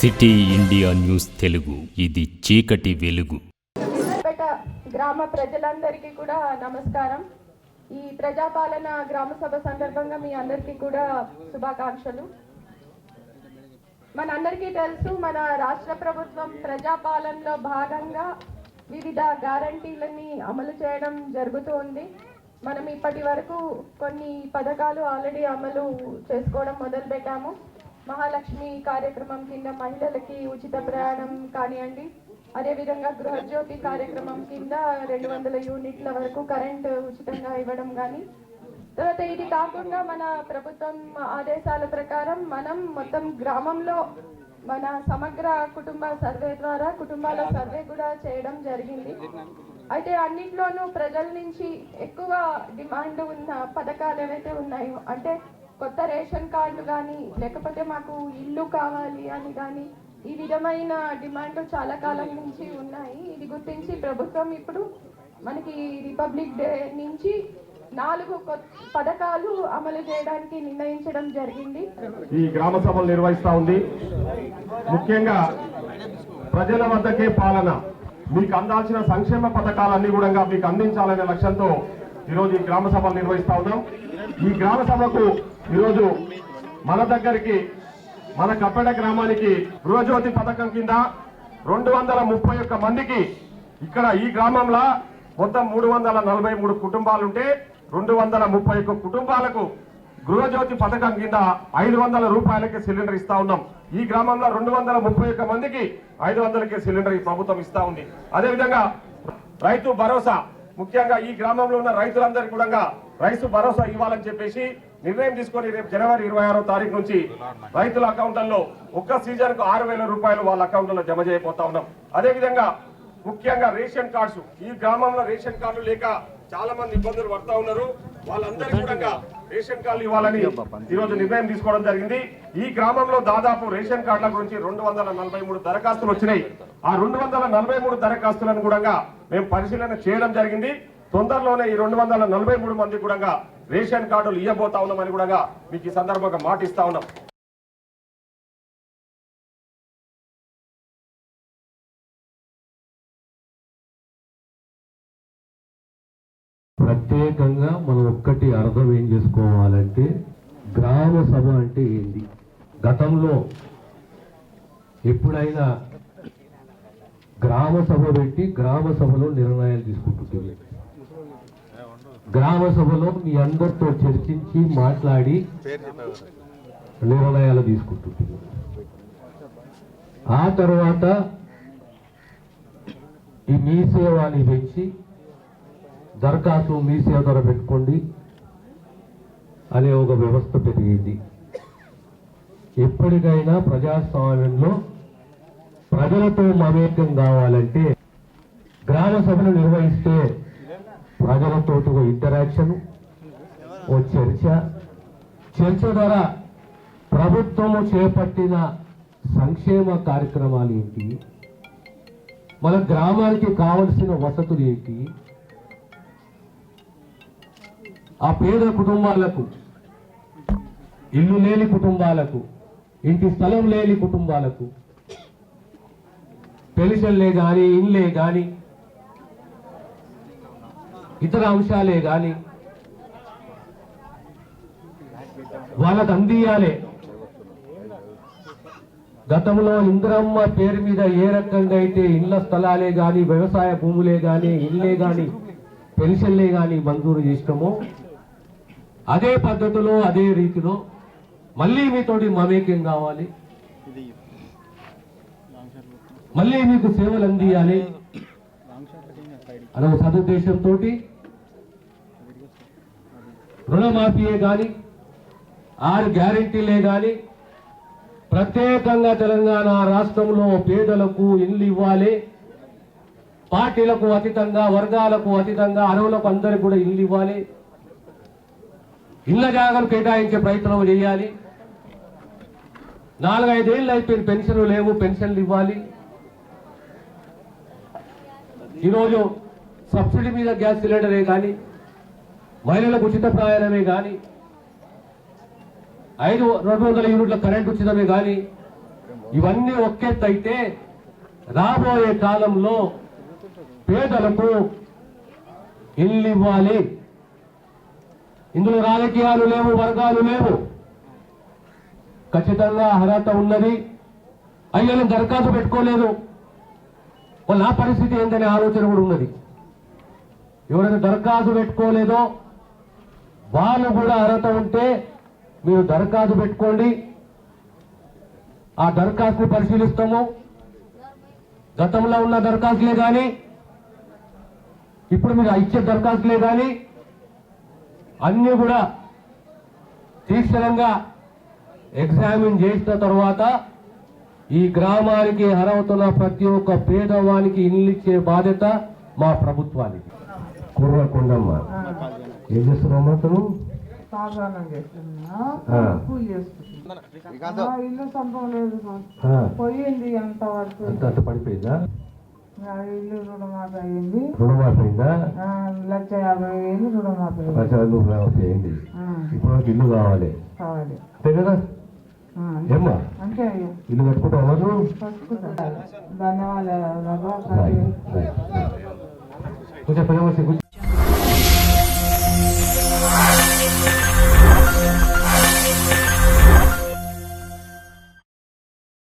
City India news Telugu. ఇది చీకటి వెలుగు. గ్రామ ప్రజలందరికీ కూడా నమస్కారం. ఈ ప్రజాపాలన గ్రామ సభ సందర్భంగా మీ అందరికీ కూడా శుభాకాంక్షలు. మనందరికీ తెలుసు మన రాష్ట్ర ప్రభుత్వం ప్రజాపాలనలో భాగంగా వివిధ గ్యారంటీలని అమలు చేయడం జరుగుతుంది. మనం ఇప్పటి వరకు కొన్ని పథకాలు ఆల్రెడీ అమలు చేసుకోవడం మొదలుపెట్టాము. మహాలక్ష్మి కార్యక్రమం కింద మహిళలకి ఉచిత ప్రయాణం కానివ్వండి. అదేవిధంగా గృహజ్యోతి కార్యక్రమం కింద రెండు వందల యూనిట్ల వరకు కరెంట్ ఉచితంగా ఇవ్వడం కానీ తర్వాత ఇది కాకుండా మన ప్రభుత్వం ఆదేశాల ప్రకారం మనం మొత్తం గ్రామంలో మన సమగ్ర కుటుంబ సర్వే ద్వారా కుటుంబాల సర్వే కూడా చేయడం జరిగింది. అయితే అన్నిట్లోనూ ప్రజల నుంచి ఎక్కువ డిమాండ్ ఉన్న పథకాలు ఏవైతే ఉన్నాయో అంటే కొత్త రేషన్ కార్డు కానీ లేకపోతే మాకు ఇల్లు కావాలి అని కానీ ఈ విధమైన డిమాండ్ చాలా కాలం నుంచి ఉన్నాయి. ఇది గుర్తించి ప్రభుత్వం ఇప్పుడు మనకి రిపబ్లిక్ డే నుంచి నాలుగు కొత్త పథకాలు అమలు చేయడానికి నిర్ణయించడం జరిగింది. ఈ గ్రామ సభలు నిర్వహిస్తా ఉంది. ముఖ్యంగా ప్రజల వద్దకే పాలన. మీకు అందాల్సిన సంక్షేమ పథకాలన్నీ కూడా మీకు అందించాలనే లక్ష్యంతో ఈరోజు ఈ గ్రామ సభలు నిర్వహిస్తా ఉన్నాం. ఈ గ్రామ సభకు ఈరోజు మన దగ్గరికి మన కప్పెడ గ్రామానికి గృహజ్యోతి పథకం కింద రెండు వందల ముప్పై ఒక్క మందికి ఇక్కడ ఈ గ్రామంలో మొత్తం మూడు వందల నలభై మూడు కుటుంబాలుంటే రెండు వందల ముప్పై ఒక్క కుటుంబాలకు గృహజ్యోతి పథకం కింద ఐదు వందల రూపాయలకి సిలిండర్ ఇస్తా ఉన్నాం. ఈ గ్రామంలో రెండు వందల ముప్పై ఒక్క మందికి ఐదు వందలకి సిలిండర్ ఈ ప్రభుత్వం ఇస్తా ఉంది. అదేవిధంగా రైతు భరోసా ముఖ్యంగా ఈ గ్రామంలో ఉన్న రైతులందరికీ కూడా రైతు భరోసా ఇవ్వాలని చెప్పేసి నిర్ణయం తీసుకొని రేపు జనవరి ఇరవై ఆరో తారీఖు నుంచి రైతుల అకౌంట్లలో ఒక్క సీజన్కు ఆరు వేల రూపాయలు వాళ్ళ అకౌంట్లలో జమ చేయబోతా ఉన్నాం. అదేవిధంగా ముఖ్యంగా రేషన్ కార్డ్స్ ఈ గ్రామంలో రేషన్ కార్డులు లేక చాలా మంది ఇబ్బందులు పడతా ఉన్నారు. వాళ్ళందరికీ కూడా రేషన్ కార్డులు ఇవ్వాలని ఈరోజు నిర్ణయం తీసుకోవడం జరిగింది. ఈ గ్రామంలో దాదాపు రేషన్ కార్డుల గురించి రెండు వందల నలభై మూడు దరఖాస్తులు వచ్చినాయి. ఆ రెండు వందల నలభై మూడు దరఖాస్తులను కూడా మేము పరిశీలన చేయడం జరిగింది. తొందరలోనే ఈ రెండు వందల నలభై మూడు మంది కూడా రేషన్ కార్డులు ఇవ్వబోతా ఉన్నామని కూడా మీకు ఈ సందర్భంగా మాటిస్తా ఉన్నాం. ప్రత్యేకంగా మనం ఒక్కటి అర్థం ఏం చేసుకోవాలంటే గ్రామ సభ అంటే ఏంది? గతంలో ఎప్పుడైనా గ్రామ సభ పెట్టి గ్రామ సభలో నిర్ణయాలు తీసుకుంటుంది గ్రామ సభలో మీ అందరితో చర్చించి మాట్లాడి నిర్ణయాలు తీసుకుంటుంది. ఆ తర్వాత ఈ మీ సేవాని పెంచి దరఖాస్తు మీ సేవ ద్వారా పెట్టుకోండి అనే ఒక వ్యవస్థ పెరిగింది. ఎప్పటికైనా ప్రజాస్వామ్యంలో ప్రజలతో మమేకం కావాలంటే గ్రామ సభలు నిర్వహిస్తే ప్రజలతో ఒక ఇంటరాక్షన్ ఓ చర్చ. చర్చ ద్వారా ప్రభుత్వము చేపట్టిన సంక్షేమ కార్యక్రమాలు ఏంటి? మన గ్రామానికి కావలసిన వసతులు ఏంటి? ఆ పేద కుటుంబాలకు ఇల్లు లేని కుటుంబాలకు ఇంటి స్థలం లేని కుటుంబాలకు పెన్షన్లే కానీ ఇల్లే కానీ ఇతర అంశాలే కానీ వాళ్ళకు అందియాలి గతంలో ఇంద్రమ్మ పేరు మీద ఏ రకంగా అయితే ఇళ్ళ స్థలాలే కానీ వ్యవసాయ భూములే కానీ ఇల్లే కానీ పెన్షన్లే కానీ మంజూరు చేసినామో అదే పద్ధతిలో అదే రీతిలో మళ్ళీ మీతోటి మమేక్యం కావాలి. మళ్ళీ మీకు సేవలు అందియాలి అనే ఒక సదుద్దేశంతో రుణమాఫీయే కానీ ఆరు గ్యారెంటీలే కానీ ప్రత్యేకంగా తెలంగాణ రాష్ట్రంలో పేదలకు ఇల్లు ఇవ్వాలి పార్టీలకు అతీతంగా వర్గాలకు అతీతంగా అడవులకు అందరికి కూడా ఇల్లు ఇవ్వాలి ఇళ్ళ జాగాలు కేటాయించే ప్రయత్నం చేయాలి నాలుగైదేళ్ళు అయిపోయిన పెన్షన్లు లేవు పెన్షన్లు ఇవ్వాలి. ఈరోజు సబ్సిడీ మీద గ్యాస్ సిలిండరే కానీ మహిళలకు ఉచిత ప్రయాణమే కానీ ఐదు రెండు వందల యూనిట్ల కరెంట్ ఉచితమే కానీ ఇవన్నీ ఒక్కెత్తైతే రాబోయే కాలంలో పేదలకు ఇల్లు ఇవ్వాలి. ఇందులో రాజకీయాలు లేవు వర్గాలు లేవు. ఖచ్చితంగా అర్హత ఉన్నది. అయ్యను దరఖాస్తు పెట్టుకోలేదు. వాళ్ళ పరిస్థితి ఏంటనే ఆలోచన కూడా ఉన్నది. ఎవరైతే దరఖాస్తు పెట్టుకోలేదో వాళ్ళు కూడా అర్హత ఉంటే మీరు దరఖాస్తు పెట్టుకోండి. ఆ దరఖాస్తుని పరిశీలిస్తాము. గతంలో ఉన్న దరఖాస్తులే కానీ ఇప్పుడు మీరు ఇచ్చే దరఖాస్తులే కానీ అన్నీ కూడా తీక్షణంగా ఎగ్జామిన్ చేసిన తర్వాత ఈ గ్రామానికి అర్హతున్న ప్రతి ఒక్క పేదవానికి ఇల్లు ఇచ్చే బాధ్యత మా ప్రభుత్వానికి కుర్రకొండమ్మ ఏం చేస్తున్నావు అతను? ఇల్లు లేదు మాకు. పోయింది అంత వరకు. అంత పడిపోయిందా? ఇల్లు రుణమాఫీ అయింది. రుణమాఫీ అయిందా? ఆ, లక్ష యాభై వేలు రుణమాఫీ అయింది. లక్ష రుణమాఫీ అయింది. ఆ, ఇప్పుడు నాకు ఇల్లు కావాలి. కావాలి. అంతే కదా? ఏమ్మా? అంతే. ఇల్లు కట్టుకుంటావా ధన్యవాదాలు. Muchas palabras se